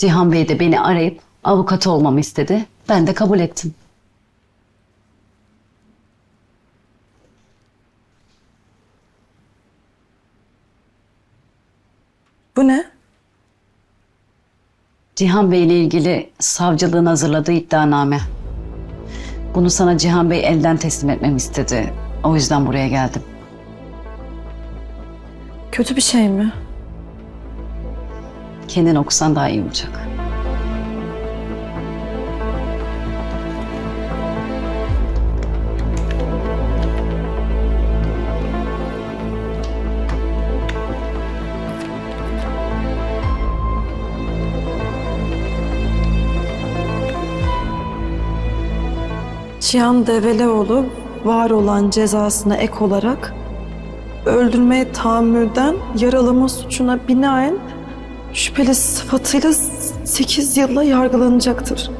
Cihan Bey de beni arayıp avukatı olmamı istedi. Ben de kabul ettim. Bu ne? Cihan Bey ile ilgili savcılığın hazırladığı iddianame. Bunu sana Cihan Bey elden teslim etmemi istedi. O yüzden buraya geldim. Kötü bir şey mi? Kendin okusan daha iyi olacak. Cihan Develeoğlu var olan cezasına ek olarak öldürmeye tahammülden yaralama suçuna binaen şüpheli sıfatıyla 8 yılla yargılanacaktır.